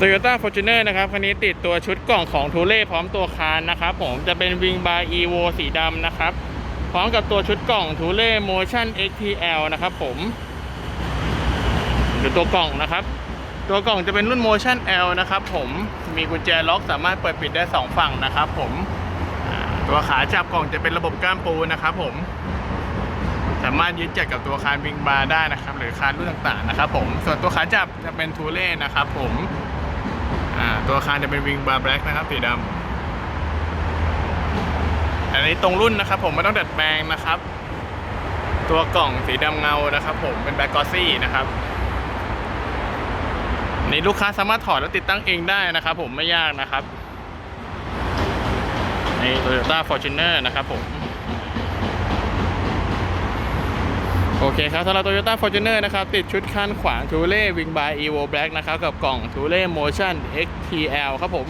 Toyota Fortuner นะครับคันนี้ติดตัวชุดกล่องของทูเล่พร้อมตัวคานนะครับผมจะเป็นวิงบาร์ Evo สีดำนะครับ พร้อมกับตัวชุดกล่องทูเล่ Motion XTL นะครับผมดูตัวกล่องนะครับ ตัวกล่องจะเป็นรุ่น Motion L นะครับผมมีกุญแจล็อกสามารถเปิดปิดได้ 2 ฝั่งนะครับผมตัวขาจับกล่องจะเป็นระบบก้ามปูนะครับผมสามารถยึดจับกับตัวคานวิงบาร์ได้นะครับ หรือคานรุ่นต่างๆนะครับผมส่วนตัวขาจับจะเป็นทูเล่นะครับผม อ่าตัวคานจะเป็นวิงบาร์แบล็กนะครับสีดำอันนี้ตรงรุ่นนะครับ ผมไม่ต้องดัดแปลงนะครับ ตัวกล่องสีดำเงานะครับ ผมเป็นแบ็กกอซี่นะครับนี่ลูกค้าสามารถถอดแล้วติดตั้งเองได้นะครับ ผมไม่ยากนะครับใน Toyota Fortuner นะครับผม โอเคครับสำหรับ Toyota Fortuner นะครับ ติดชุดคันขวาง t ูเล่วิงบาย Evo Black นะครับ กับกล่อง t ูเล่ Motion XTL ครับผม